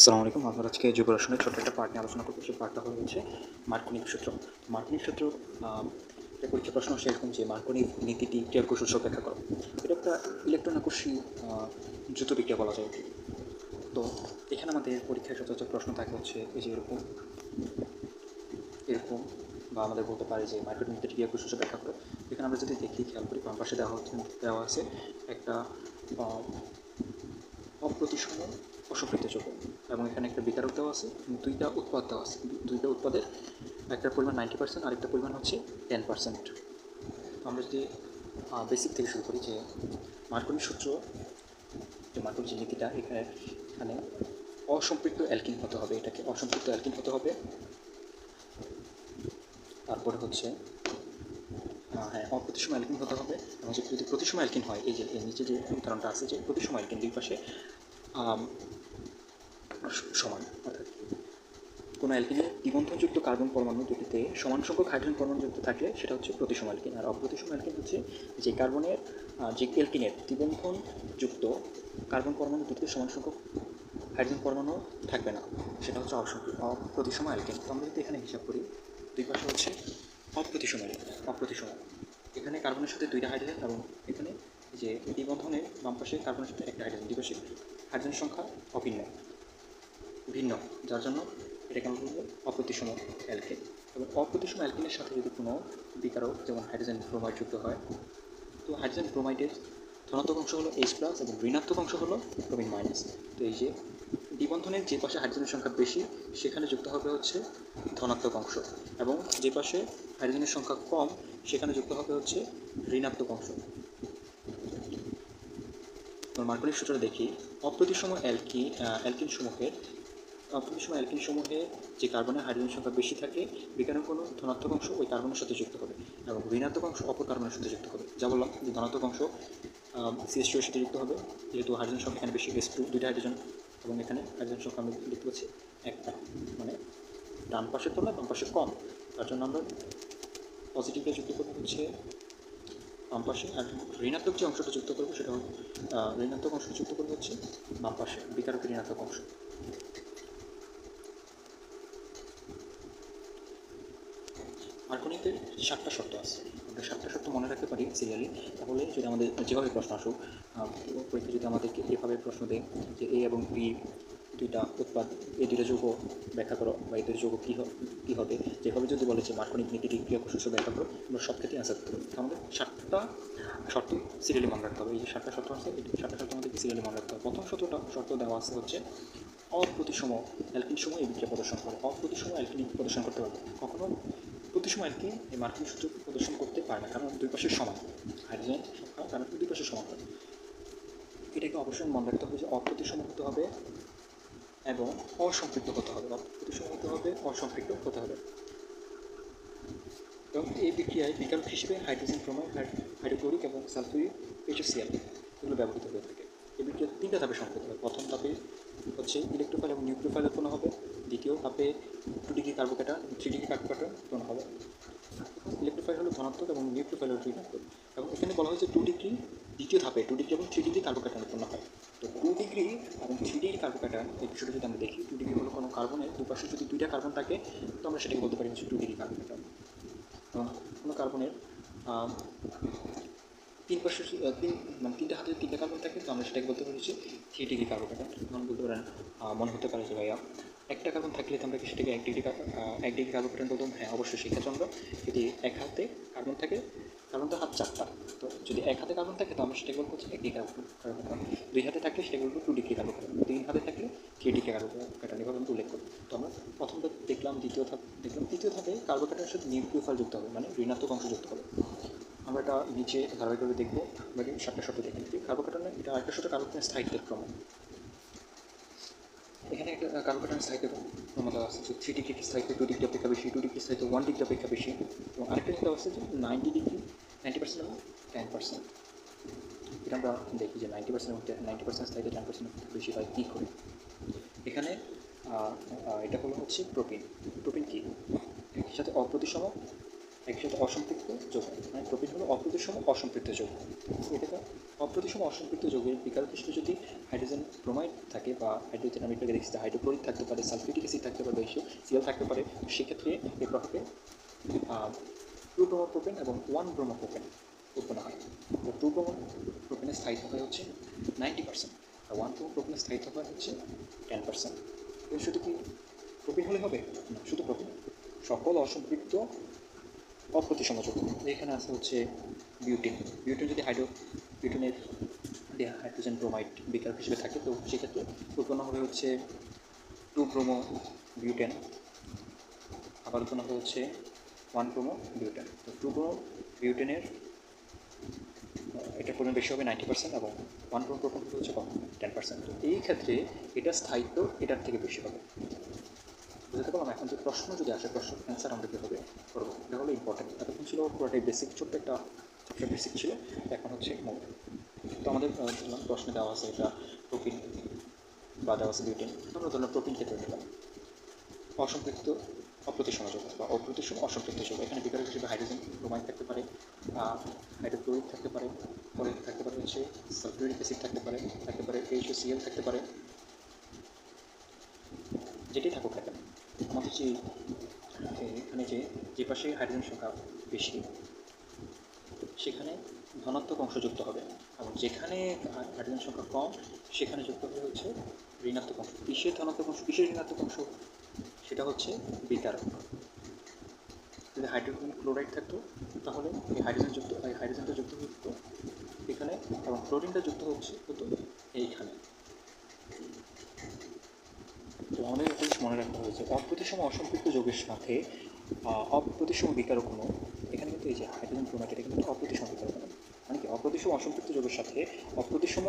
আসসালামু আলাইকুম। আমরা আজকে যুবরাসনের ছোট্ট একটা পার্ট নিয়ে আলোচনা করব সেই পার্টটা হচ্ছে মার্কনিক সূত্র। মার্কনিক সূত্র একটা পরীক্ষা প্রশ্ন আসে এরকম যে মার্কনিক নীতিটি ক্রিয়া কৌশল সব ব্যাখ্যা করো। এটা একটা ইলেকট্রন আকর্ষী আহ, দ্রুত বিক্রিয়া বলা যায় তো এখানে আমাদের পরীক্ষায় সচরাচর প্রশ্ন থাকে হচ্ছে এই যে এরকম এরকম বা আমাদের বলতে পারে যে মার্কেটিং নীতিটি ক্রিয়া কৌশল ব্যাখ্যা করো। এখানে আমরা যদি দেখি খেয়াল করি বাম পাশে দেওয়া হচ্ছে দেওয়া আছে একটা অপ্রতিসম অসম্পৃক্ত যোগ এবং এখানে একটা বিকারক দেওয়া আছে দুইটা উৎপাদ দেওয়া আছে। দুইটা উৎপাদের একটা পরিমাণ নাইনটি পার্সেন্ট আরেকটা পরিমাণ হচ্ছে টেন পার্সেন্ট আমরা যদি বেসিক থেকে শুরু করি যে মার্কনি সূত্র, যে মার্কনি যে নীতিটা এখানে এখানে অসম্পৃক্ত অ্যালকিন হতে হবে। এটাকে অসম্পৃক্ত অ্যালকিন হতে হবে। তারপরে হচ্ছে হ্যাঁ অপ্রতিসম অ্যালকিন হতে হবে। এবং যদি প্রতিসম অ্যালকিন হয়, এই যে নিচে যে উদাহরণটা আছে যে প্রতিসম অ্যালকিন দুই পাশে সমান, অর্থাৎ কোনো অ্যালকিনে দ্বিবন্ধনযুক্ত কার্বন পরমাণু দুটিতে সমান সংখ্যক হাইড্রোজেন পরমাণু যুক্ত থাকলে সেটা হচ্ছে প্রতিসম অ্যালকিন। আর অপ্রতিসম অ্যালকিন হচ্ছে যে কার্বনের যে অ্যালকিনের দ্বিবন্ধনযুক্ত কার্বন পরমাণু দুটিতে সমান সংখ্যক হাইড্রোজেন পরমাণু থাকবে না, সেটা হচ্ছে অপ্রতিসম অ্যালকিন। তো আমরা যদি এখানে হিসাব করি, দুই পাশে হচ্ছে অপ্রতিসম অ্যালকিন, অপ্রতিসম। এখানে কার্বনের সাথে দুইটা হাইড্রোজেন এবং এখানে যে দ্বিবন্ধনের বাম পাশে কার্বনের সাথে একটা হাইড্রোজেন, দুই পাশে হাইড্রোজেন সংখ্যা অভিন্ন। ভিন্ন যার জন্য এটাকে আমরা বলব অপ্রতিসম অ্যালকেন। এবং অপ্রতিসম অ্যালকেনের সাথে যদি কোনো বিকারক, যেমন হাইড্রোজেন ব্রোমাইড যুক্ত হয়, তো হাইড্রোজেন ব্রোমাইডের ধনাত্মক অংশ হলো এইচ প্লাস এবং ঋণাত্মক অংশ হলো ব্রোমিন মাইনাস। তো এই যে দ্বিবন্ধনের যে পাশে হাইড্রোজেনের সংখ্যা বেশি, সেখানে যুক্ত হবে হচ্ছে ধনাত্মক অংশ এবং যে পাশে হাইড্রোজেনের সংখ্যা কম, সেখানে যুক্ত হবে হচ্ছে ঋণাত্মক অংশ। মার্কনির সূত্রটা দেখি, অপ্রতিসম অ্যালকি অ্যালকিন সমূহের অপ্রতিসম অ্যালকিন সমূহে যে কার্বনের হাইড্রোজেন সংখ্যা বেশি থাকে বিজ্ঞানের কোনো ধনাত্মক অংশ ওই কার্বনের সাথে যুক্ত হবে এবং ঋণাত্মক অংশ অপর কার্বনের সাথে যুক্ত হবে। যা বললাম যে ধনাত্মক অংশ সিএস টু এর সাথে যুক্ত হবে, যেহেতু হাইড্রোজেন সংখ্যা এখানে বেশি এস টু দুইটা হাইড্রোজেন এবং এখানে হাইড্রোজেন সংখ্যা আমি দেখতে পাচ্ছি একটা মানে ডান পাশের তুলনায় বাম পাশে কম। তার জন্য আমরা পজিটিভটা যুক্ত করব হচ্ছে বাম পাশে, আর ঋণাত্মক যে অংশটা যুক্ত করব সেটা ঋণাত্মক অংশ যুক্ত করব হচ্ছে বাম পাশে বিকারক ঋণাত্মক অংশ। মার্কনিতে সাতটা শর্ত আছে। আমরা সাতটা শর্ত মনে রাখতে পারি সিরিয়ালি তাহলে যদি আমাদের যেভাবে প্রশ্ন আসুক পরীক্ষা যদি আমাদেরকে এভাবে প্রশ্ন দেয় যে এ এবং বি দুইটা উৎপাদ এই দুইটা যৌগ ব্যাখ্যা করো বা এই দুইটা যৌগ কী কী হবে, যেভাবে যদি বলে যে মার্কনিক নীতিটি ক্রিয়া কৌশল ব্যাখ্যা করো, আমরা সব ক্ষেত্রে অ্যান্সার পারি। আমাদের সাতটা শর্ত সিরিয়ালি মনে রাখতে হবে। এই যে সাতটা শর্ত আছে, এই সাতটা শর্ত আমাদেরকে সিরিয়ালি মনে রাখতে হবে। প্রথম শর্তটা, শর্ত দেওয়া আছে হচ্ছে অপ্রতিসম অ্যালকিন সময় এই বিক্রিয়া প্রদর্শন করে। অপ্রতিসম অ্যালকিন প্রদর্শন করতে পারবে। কখনো প্রতিসম অ্যালকিন এই মার্কিন সূত্র প্রদর্শন করতে পারে না, কারণ দুই পাশে সমান। হাইড্রোজেন সংখ্যা কারণ দুই পাশে সমান হয়। এটাকে অবশ্যই মনে রাখতে হবে যে অপ্রতিসম হতে হবে এবং অসম্পৃক্ত হতে হবে। অপ্রতিসম হতে হবে, অসম্পৃক্ত হতে হবে। এবং এই বিক্রিয়ায় বিকারক হিসেবে হাইড্রোজেন ক্রোমাইড হাইড্রোক্লোরিক এবং সালফিউরিক এইচসিএল এগুলো ব্যবহৃত হয়ে থাকে। এই বিক্রিয়া তিনটা ধাপে সংকেত হবে প্রথম ধাপে হচ্ছে ইলেকট্রোফাইল এবং নিউক্লিওফাইল উৎপন্ন হবে। দ্বিতীয় ধাপে two degree carbocation three degree carbocation উৎপন্ন হবে। ইলেকট্রোফাইল হলো ধনাত্মক এবং নিউক্লিওফাইল হলো ঋণাত্মক। এবং এখানে বলা হয়েছে টু ডিগ্রি দ্বিতীয় ধাপে টু ডিগ্রি এবং থ্রি ডিগ্রি কার্বোকেটার উৎপন্ন হয়। তো টু ডিগ্রি এবং থ্রি ডিগ্রি কার্বোকেটার এই বিষয়টা যদি আমরা দেখি টু ডিগ্রি হলো কোনো কার্বনের দুপাশে যদি দুইটা কার্বন থাকে, তো আমরা সেটাকে বলতে পারি হচ্ছে টু ডিগ্রি কার্বোকেটার এবং কোনো কার্বনের তিন পাশে তিন মানে তিনটা হাতে তিনটা কার্বন থাকে, তো আমরা সেটাকে বলতে পারি হচ্ছে থ্রি ডিগ্রি কার্বোকেটার তখন বলতে পারেন মনে হতে পারে যে ভাইয়া একটা কার্বন থাকলে আমরা কি সেটাকে এক ডিগ্রি এক ডিগ্রি কার্বোকেটার বলতাম হ্যাঁ অবশ্যই সেক্ষেত্রে আমরা যদি এক হাতে কার্বন থাকে কার্বন তো হাত চারটা। তো যদি এক হাতে কার্বন থাকে, তো আমরা সেটাকে বলব এক ডিগ্রি কার্বোকেটার দুই হাতে থাকলে সেটাকে বলব টু ডিগ্রি কার্বোকেটার তিন হাতে থাকলে থ্রি ডিগ্রি কার্বোকেটার এভাবে আমরা উল্লেখ করি তো আমরা প্রথম ধাপ দেখলাম, দ্বিতীয় ধাপ দেখলাম, তৃতীয় ধাপে কার্বোকেটারের সাথে নিউক্লিওফাইল যুক্ত হবে মানে ঋণাত্মক অংশ যুক্ত হবে। আমরা এটা নিচে ধারাবাহিকভাবে দেখব আমরা সাতটা শর্ত দেখে নিচ্ছি। কার্বোকেটার এটা আরেকটা শর্ত কার্বোকেটার স্থায়িত্বের ক্রম। এখানে একটা কার্বোকেটার স্থায়িত্ব ক্ষমতা আছে যে থ্রি ডিগ্রি স্থায়িত্ব টু ডিগ্রি অপেক্ষা বেশি টু ডিগ্রি স্থায়িত্ব ওয়ান ডিগ্রি অপেক্ষা বেশি। এবং আরেকটা যেটা আছে যে নাইনটি ডিগ্রি নাইনটি পার্সেন্ট এবং টেন পার্সেন্ট এটা আমরা দেখি যে নাইনটি পার্সেন্ট নাইনটি পার্সেন্ট স্থায়িত্ব টেন পার্সেন্ট বেশি হয় কী করে। এখানে এটা হলো হচ্ছে প্রোটিন প্রোটিন কি? একই সাথে অপ্রতিসম, একই সাথে অসম্পৃক্ত যোগ। মানে প্রোটিন হলো অপ্রতিসম, অসম্পৃক্ত যোগ। এটাকে অপ্রতিসম অসম্পৃক্ত যৌগের বিকারক হিসেবে যদি হাইড্রোজেন ব্রোমাইড থাকে বা হাইড্রোজেন আমি এটাকে দেখছি হাইড্রোক্লোরিক থাকতে পারে সালফিউরিক অ্যাসিড থাকতে পারে বেশি সিএল থাকতে পারে, সেক্ষেত্রে এই প্রভাবে টু ব্রোমোপ্রোপেন এবং ওয়ান ব্রোমোপ্রোপেন উৎপন্ন হয়। তো টু ব্রোমোপ্রোপেনের স্থায়িত্ব হয় হচ্ছে নাইনটি পার্সেন্ট আর ওয়ান ব্রোমোপ্রোপেনের স্থায়িত্ব হয় হচ্ছে টেন পার্সেন্ট শুধু কি প্রোপিন হলে হবে? না, শুধু প্রোপিন। সকল অসম্পৃক্ত অপ্রতিসম যৌগ। এখানে আছে হচ্ছে বিউটিন। বিউটিন যদি হাইড্রো বিউটিনের হাইড্রোজেন ব্রোমাইড বিকারক হিসেবে থাকে, তো সেক্ষেত্রে উৎপন্ন হবে হচ্ছে টু প্রোমো বিউটেন আবার উৎপন্ন হবে হচ্ছে ওয়ান প্রোমো বিউটেন তো টু প্রোমো বিউটেনের এটার পরিমাণ বেশি হবে নাইনটি পার্সেন্ট এবং ওয়ান প্রোমো প্রোটন হচ্ছে কম টেন পার্সেন্ট তো এই ক্ষেত্রে এটার স্থায়িত্ব এটার থেকে বেশি হবে। বুঝতে পারলাম? এখন যে প্রশ্ন যদি আসে প্রশ্ন অ্যান্সার আমরা কীভাবে করব? এটা হলো ইম্পর্টেন্ট এতক্ষণ ছিল পুরোটাই বেসিক ছোট্ট একটা ছোট্ট বেসিক ছিল, এখন হচ্ছে মোট তো আমাদের প্রশ্নে দেওয়া আছে এটা প্রোটিন বা দেওয়া আছে বিউটিন আমরা ধরলাম প্রোটিন ক্ষেত্রে নিলাম অসম্পৃক্ত অপ্রতিসম যৌগ বা অপ্রতিসম অসম্পৃক্ত যৌগ এখানে বিকারক হিসেবে হাইড্রোজেন ব্রোমাইড থাকতে পারে হাইড্রোক্লোরিক থাকতে পারে পরে থাকতে পারে হচ্ছে সালফিউরিক অ্যাসিড থাকতে পারে থাকতে পারে এইচও সিএল থাকতে পারে। যেটি থাকুক না কেন, আমাদের যে, এখানে যে যে পাশে হাইড্রোজেন সংখ্যা বেশি সেখানে ধনাত্মক অংশ যুক্ত হবে। এবং যেখানে হাইড্রোজেন সংখ্যা কম, সেখানে যুক্ত হবে হচ্ছে ঋণাত্মক অংশ। কিসের ধনাত্মক অংশ, কিসের ঋণাত্মক অংশ? সেটা হচ্ছে বিকারক যদি হাইড্রোজেন ক্লোরাইড থাকতো, তাহলে এই হাইড্রোজেন যুক্ত, এই হাইড্রোজেনটা যুক্ত হতো এখানে, এবং ক্লোরিনটা যুক্ত হচ্ছে হতো এইখানে। তো জিনিস মনে রাখতে হয়েছে অপ্রতিসম অসম্পৃক্ত যোগের সাথে অপ্রতিসম বিকারক কোনো এখানে কিন্তু এই যে হাইড্রোজেন ব্রোমাইড এটা কিন্তু অপ্রতিসম বিকারক কোনো মানে কি, অপ্রতিসম অসম্পৃক্ত যোগের সাথে অপ্রতিসম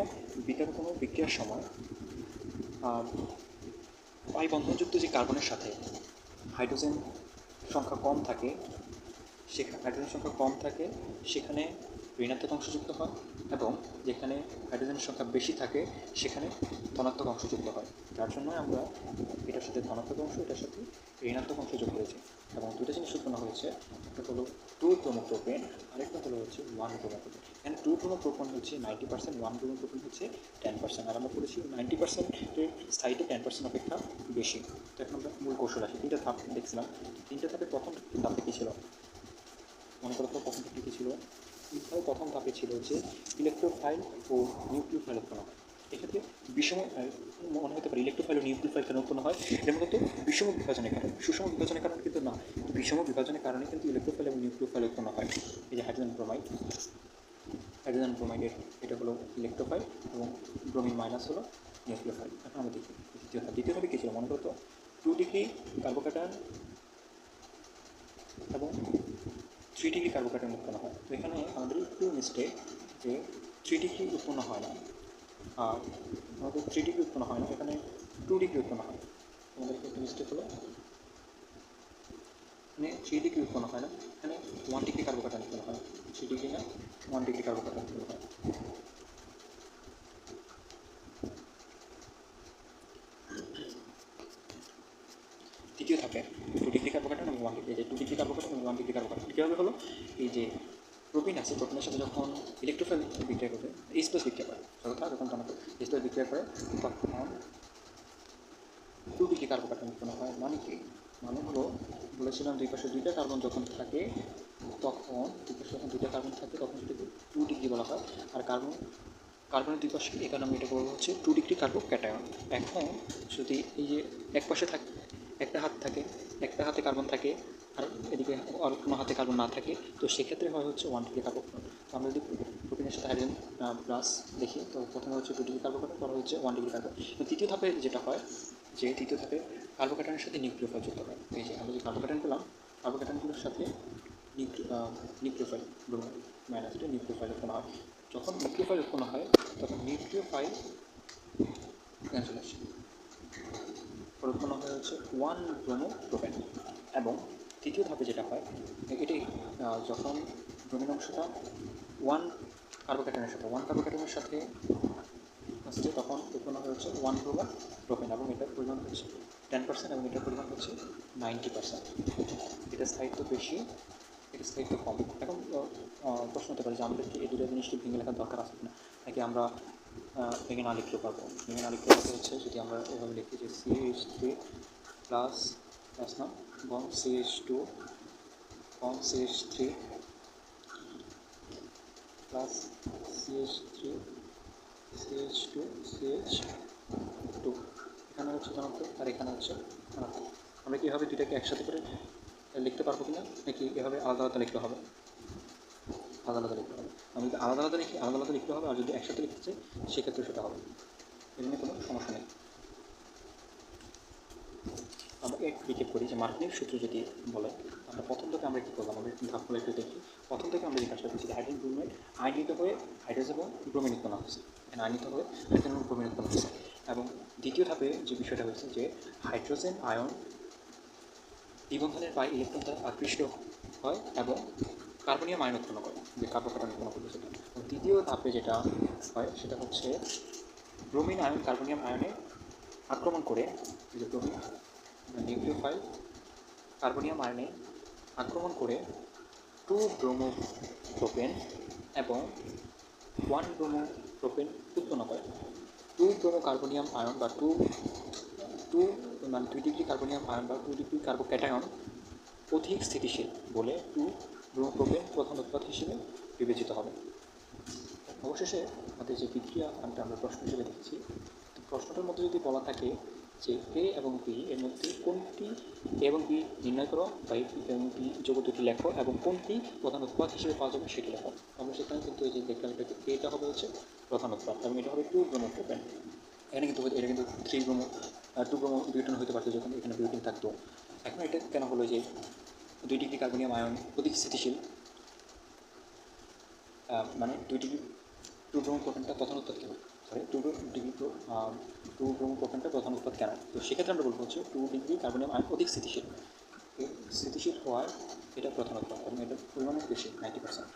বিকারক কোনো বিক্রিয়ার সময় বায়ুবন্ধনযুক্ত যে কার্বনের সাথে হাইড্রোজেন সংখ্যা কম থাকে সেখানে হাইড্রোজেন সংখ্যা কম থাকে, সেখানে ঋণাত্মক অংশযুক্ত হয়। এবং যেখানে হাইড্রোজেনের সংখ্যা বেশি থাকে, সেখানে ধনাত্মক অংশ যুক্ত হয়। যার জন্য আমরা এটার সাথে ধনাত্মক অংশ, এটার সাথে ঋণাত্মক অংশ যোগ করেছি এবং দুটো জিনিস উৎপন্ন হয়েছে, একটা হলো টু প্রোমোপ্রোপেন আরেকটা হলো হচ্ছে ওয়ান প্রোমোপ্রোপেন এখানে টু প্রোমোপ্রোপেন হচ্ছে নাইনটি পার্সেন্ট ওয়ান প্রোমোপ্রোপেন হচ্ছে টেন পার্সেন্ট আর আমরা করেছি নাইনটি পার্সেন্টের স্থায়িত্ব টেন পার্সেন্ট অপেক্ষা বেশি। তো এখন আমরা মূল কৌশল আসি। তিনটা ধাপ দেখছিলাম। তিনটা ধাপে প্রথম ধাপে কী ছিল মনে করো তো প্রথম ধাপে কী ছিল তাহলে প্রথম ধাপে ছিল যে ইলেকট্রোফাইল ও নিউক্লিওফাইল উৎপন্ন হয়। এক্ষেত্রে বিষম মনে হতে পারে ইলেকট্রোফাইল ও নিউক্লিওফাইল কেন উৎপন্ন হয়? এটা মূলত বিষম বিভাজনের কারণে। সুষম বিভাজনের কারণে কিন্তু না, বিষম বিভাজনের কারণে কিন্তু ইলেকট্রোফাইল এবং নিউক্লিওফাইল উৎপন্ন হয়। এই যে হাইড্রোজেন ব্রোমাইড, হাইড্রোজেন ব্রোমাইডের, এটা হলো ইলেকট্রোফাইল এবং ব্রোমিন মাইনাস হলো নিউক্লিওফাইল। এখন আমরা দেখি, দ্বিতীয় ধাপ। দ্বিতীয় ধাপে কী ছিল? মনে করতো টু ডিগ্রি কার্বোক্যাটায়ন এবং থ্রি ডিগ্রি কার্বোক্যাটায়ন উৎপন্ন হয়। তো এখানে আমাদের একটু মিস্টেক যে থ্রি ডিগ্রি উৎপন্ন হয় না। আর আমাদের থ্রি ডিগ্রি উৎপন্ন হয় না, এখানে টু ডিগ্রি উৎপন্ন হয় আমাদের একটু মিস্টেক হলো এখানে থ্রি ডিগ্রি উৎপন্ন হয় না, এখানে ওয়ান ডিগ্রি কার্বোক্যাটায়ন উৎপন্ন হয়। থ্রি ডিগ্রি না ওয়ান ডিগ্রি কার্বোক্যাটায়ন উৎপন্ন হয় তৃতীয় ধাপে টু ডিগ্রি কার্বোক্যাটায়ন এবং one degree two degree carbocation এবং ওয়ান ডিগ্রি কার্বোক্যাটায়ন কীভাবে হলো এই যে প্রোটিন আছে প্রোটিনের সাথে যখন ইলেকট্রোফাইল বিক্রিয়া করবে প্লাস বিক্রিয়া করে অর্থাৎ যখন এইচ প্লাস বিক্রিয়া করে, তখন টু ডিগ্রি কার্বোক্যাটায়ন উৎপন্ন হয় মানে কি? মানে হলো, বলেছিলাম দুই পাশে দুইটা কার্বন যখন থাকে, তখন দুই পাশে যখন দুইটা কার্বন থাকে, তখন সেটাকে টু ডিগ্রি বলা হয়। আর কার্বন কার্বনের দুই পাশে কারণে আমি এটা বলব হচ্ছে টু ডিগ্রি কার্বোক্যাটায়ন এখন যদি এই যে এক পাশে থাকে, একটা হাত থাকে, একটা হাতে কার্বন থাকে আর এদিকে আর কোনো হাতে কার্বন না থাকে, তো সেক্ষেত্রে হয় হচ্ছে ওয়ান ডিগ্রি কার্বোক্যাটায়ন তো আমরা যদি প্রোটিনের সাথে হাইড্রোজেন প্লাস দেখি, তো প্রথমে হচ্ছে টু ডিগ্রি কার্বোক্যাটায়ন পরে হচ্ছে ওয়ান ডিগ্রি কার্বন তৃতীয় ধাপে যেটা হয়, যে তৃতীয় ধাপে কার্বোক্যাটায়নের সাথে নিউক্লিওফাইল যুক্ত হয়। এই যে আমরা যে কার্বোক্যাটায়ন পেলাম কার্বোক্যাটায়নগুলোর সাথে নিউক্লিওফাইল মাইনাস এটা নিউক্লিওফাইল উৎপন্ন হয়। যখন নিউক্লিওফাইল উৎপন্ন হয়, তখন নিউক্লিওফাইল ক্যান্সেল আসে উৎপন্ন হয় হচ্ছে ওয়ান ব্রোমো প্রোপেন এবং তৃতীয় ধাপে যেটা হয়, এটি যখন ব্রোমিন অংশটা ওয়ান কার্বোক্যাটনের সাথে ওয়ান কার্বোক্যাটনের সাথে আসছে, তখন উৎপন্ন হয়েছে ওয়ান ব্রোমো প্রোপেন এবং এটার পরিমাণ হচ্ছে টেন পার্সেন্ট এবং এটার পরিমাণ হচ্ছে নাইনটি পার্সেন্ট এটা স্থায়িত্ব বেশি, এটা স্থায়িত্ব কম। এখন প্রশ্ন হতে পারে যে আমাদের কি এই দুটো জিনিসটি ভেঙে লেখার দরকার আছে না নাকি আমরা ভেঙে না লিখতে পারব? ভেঙে না লিখতে পারব হচ্ছে যদি আমরা এভাবে লিখি যে C H three plus plus C H three C H two C H two এখানে হচ্ছে ধনাত্মক আর এখানে হচ্ছে ধনাত্মক। আমরা কি এভাবে দুইটাকে একসাথে করে লিখতে পারব কিনা? নাকি এভাবে আলাদা আলাদা লিখতে হবে? আলাদা আলাদা লিখতে হবে। আমি যদি আলাদা আলাদা লিখি, আলাদা আলাদা লিখতে হবে, আর যদি একসাথে লিখতে চাই, সেক্ষেত্রে সেটা হবে। এর নিয়ে কোনো সমস্যা নেই। রিকেপ করি যে মার্কিং সূত্র যদি বলে, আমরা প্রথম থেকে আমরা কী করলাম? আমরা ধাপগুলো একটু দেখি। প্রথম থেকে আমরা যে কাজটা করছি হাইড্রোজেন ব্রোমাইড আয়নিত হয়ে হাইড্রোজেন এবং ব্রোমিন উৎপন্ন হচ্ছে। এখানে আয়নিত হয়ে হাইড্রোজেন এবং ব্রোমিন উৎপন্ন হচ্ছে। এবং দ্বিতীয় ধাপে যে বিষয়টা হচ্ছে যে হাইড্রোজেন আয়ন দ্বিবন্ধনের পায়ে ইলেকট্রন দ্বারা আকৃষ্ট হয় এবং কার্বনিয়াম আয়ন উৎপন্ন করে, যে কার্বোকার্বন উৎপন্ন করবে সেটা। এবং তৃতীয় ধাপে যেটা হয়, সেটা হচ্ছে ব্রোমিন আয়ন কার্বনিয়াম আয়নে আক্রমণ করে যে ব্রোমিন নিউক্লিওফাইল কার্বনিয়াম আয়নে আক্রমণ করে টু ব্রোমো প্রোপেন এবং ওয়ান ব্রোমো প্রোপেন উৎপন্ন করে। টু ব্রোমো কার্বনিয়াম আয়ন বা টু টু মানে দুই ডিগ্রি কার্বনিয়াম আয়ন বা টু ডিগ্রি কার্বো ক্যাটায়ন অধিক স্থিতিশীল বলে টু ব্রোমো ব্রোমোপ্রোপেন প্রধান উৎপাদ হিসেবে বিবেচিত হবে। অবশেষে আমাদের যে বিক্রিয়া আমরা প্রশ্ন হিসেবে দেখছি। প্রশ্নটার মধ্যে যদি বলা থাকে যে এ এবং বি এর মধ্যে কোনটি এ এবং বি নির্ণয় করো? বা এ এবং বি যোগ দুটি লেখো এবং কোনটি প্রধান উৎপাদ হিসেবে পাওয়া যাবে সেটি লেখো। আমরা সেখানে কিন্তু এই যে দেখলাম এটাকে এটা হবে হচ্ছে প্রধান উৎপাদ। এবং এটা হবে টু ব্রোমোপ্রোপেন এখানে কিন্তু এটা কিন্তু three bromo two bromo butane হতে পারতো যখন এখানে বিউটিন থাকতো। এখন এটা কেন হলো যে দুই ডিগ্রি কার্বনিয়াম আয়ন অধিক স্থিতিশীল মানে দুই ডিগ্রি টু ব্রোমো প্রোপেনটা প্রধান উৎপাদ কেন? Sorry two degree two bromo প্রোপেনটা প্রধান উৎপাদ কেন? তো সেক্ষেত্রে আমরা বলব হচ্ছে টু ডিগ্রি কার্বনিয়াম আয়ন অধিক স্থিতিশীল। স্থিতিশীল হওয়ায় এটা প্রধান উৎপাদ এবং এটা পরিমাণ বেশি নাইনটি পার্সেন্ট